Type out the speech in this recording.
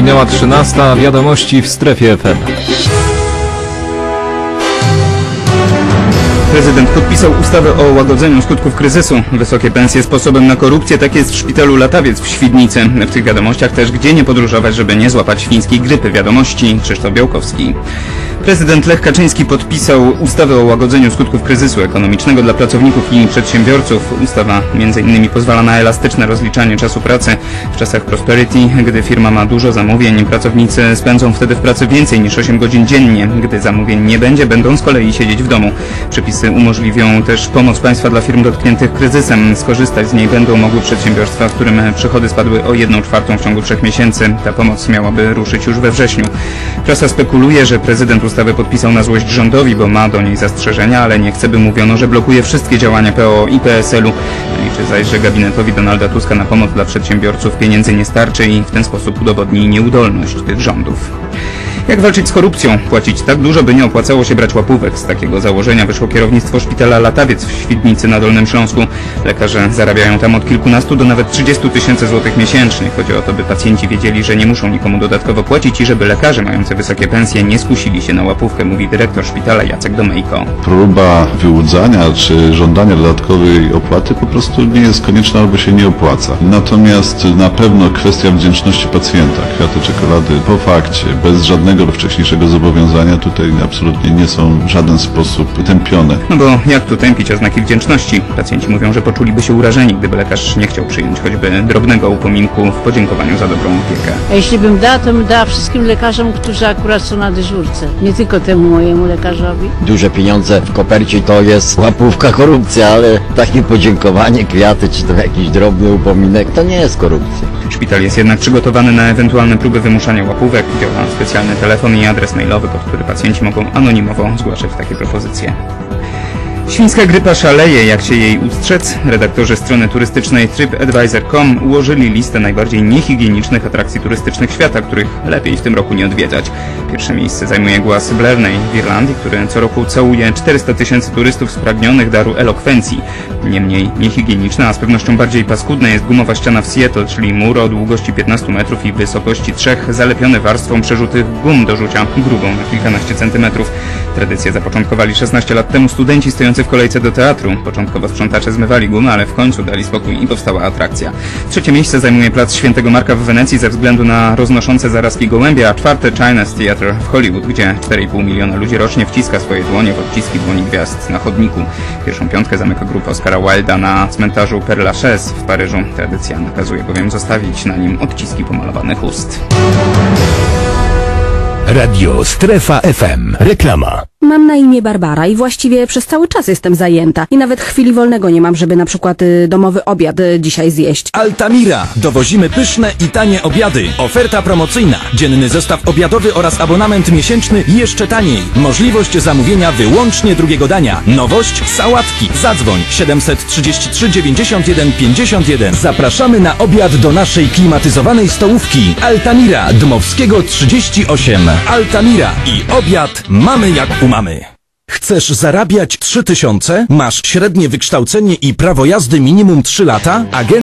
Minęła 13. Wiadomości w strefie FM. Prezydent podpisał ustawę o łagodzeniu skutków kryzysu. Wysokie pensje sposobem na korupcję, tak jest w szpitalu Latawiec w Świdnicy. W tych wiadomościach też gdzie nie podróżować, żeby nie złapać świńskiej grypy. Wiadomości Krzysztof Białkowski. Prezydent Lech Kaczyński podpisał ustawę o łagodzeniu skutków kryzysu ekonomicznego dla pracowników i przedsiębiorców. Ustawa m.in. pozwala na elastyczne rozliczanie czasu pracy. W czasach prosperity, gdy firma ma dużo zamówień, pracownicy spędzą wtedy w pracy więcej niż 8 godzin dziennie. Gdy zamówień nie będzie, będą z kolei siedzieć w domu. Przepisy umożliwią też pomoc państwa dla firm dotkniętych kryzysem. Skorzystać z niej będą mogły przedsiębiorstwa, w którym przychody spadły o 1 czwartą w ciągu trzech miesięcy. Ta pomoc miałaby ruszyć już we wrześniu. Prasa spekuluje, że prezydent ustawę podpisał na złość rządowi, bo ma do niej zastrzeżenia, ale nie chce, by mówiono, że blokuje wszystkie działania PO i PSL-u. Liczy zaś, że gabinetowi Donalda Tuska na pomoc dla przedsiębiorców pieniędzy nie starczy i w ten sposób udowodni nieudolność tych rządów. Jak walczyć z korupcją? Płacić tak dużo, by nie opłacało się brać łapówek. Z takiego założenia wyszło kierownictwo szpitala Latawiec w Świdnicy na Dolnym Śląsku. Lekarze zarabiają tam od kilkunastu do nawet 30 tysięcy złotych miesięcznie. Chodzi o to, by pacjenci wiedzieli, że nie muszą nikomu dodatkowo płacić i żeby lekarze mający wysokie pensje nie skusili się na łapówkę, mówi dyrektor szpitala Jacek Domejko. próba wyłudzania czy żądania dodatkowej opłaty po prostu nie jest konieczna albo się nie opłaca. Natomiast na pewno kwestia wdzięczności pacjenta, kwiaty czekolady po fakcie, bez żadnego wcześniejszego zobowiązania tutaj absolutnie nie są w żaden sposób tępione. No bo jak tu tępić oznaki wdzięczności? Pacjenci mówią, że poczuliby się urażeni, gdyby lekarz nie chciał przyjąć choćby drobnego upominku w podziękowaniu za dobrą opiekę. A jeśli bym dała, to bym dała wszystkim lekarzom, którzy akurat są na dyżurce. Nie tylko temu mojemu lekarzowi. duże pieniądze w kopercie to jest łapówka korupcja, ale takie podziękowanie, kwiaty czy to jakiś drobny upominek to nie jest korupcja. Szpital jest jednak przygotowany na ewentualne próby wymuszania łapówek. Działa specjalny telefon i adres mailowy, pod który pacjenci mogą anonimowo zgłaszać takie propozycje. Świńska grypa szaleje, jak się jej ustrzec. Redaktorzy strony turystycznej TripAdvisor.com ułożyli listę najbardziej niehigienicznych atrakcji turystycznych świata, których lepiej w tym roku nie odwiedzać. Pierwsze miejsce zajmuje głaz Blarney w Irlandii, który co roku całuje 400 tysięcy turystów spragnionych daru elokwencji. Niemniej niehigieniczna, a z pewnością bardziej paskudna jest gumowa ściana w Seattle, czyli mur o długości 15 metrów i wysokości 3, zalepiony warstwą przerzutych gum do rzucia, grubą na kilkanaście centymetrów. Tradycję zapoczątkowali 16 lat temu studenci stojący w kolejce do teatru. Początkowo sprzątacze zmywali gumę, ale w końcu dali spokój i powstała atrakcja. Trzecie miejsce zajmuje plac Świętego Marka w Wenecji ze względu na roznoszące zarazki gołębie, a czwarte China's Theatre w Hollywood, gdzie 4,5 miliona ludzi rocznie wciska swoje dłonie w odciski dłoni gwiazd na chodniku. Pierwszą piątkę zamyka grupa Oscara Wilda na cmentarzu Père Lachaise w Paryżu. Tradycja nakazuje bowiem zostawić na nim odciski pomalowanych ust. Radio Strefa FM. Reklama. Mam na imię Barbara i właściwie przez cały czas jestem zajęta. I nawet chwili wolnego nie mam, żeby na przykład y, domowy obiad y, dzisiaj zjeść. Altamira. Dowozimy pyszne i tanie obiady. Oferta promocyjna. Dzienny zestaw obiadowy oraz abonament miesięczny jeszcze taniej. Możliwość zamówienia wyłącznie drugiego dania. Nowość sałatki. Zadzwoń 733 91 51. Zapraszamy na obiad do naszej klimatyzowanej stołówki. Altamira. Dmowskiego 38. Altamira. I obiad mamy jak u mamy. Chcesz zarabiać 3000? Masz średnie wykształcenie i prawo jazdy minimum 3 lata? Agen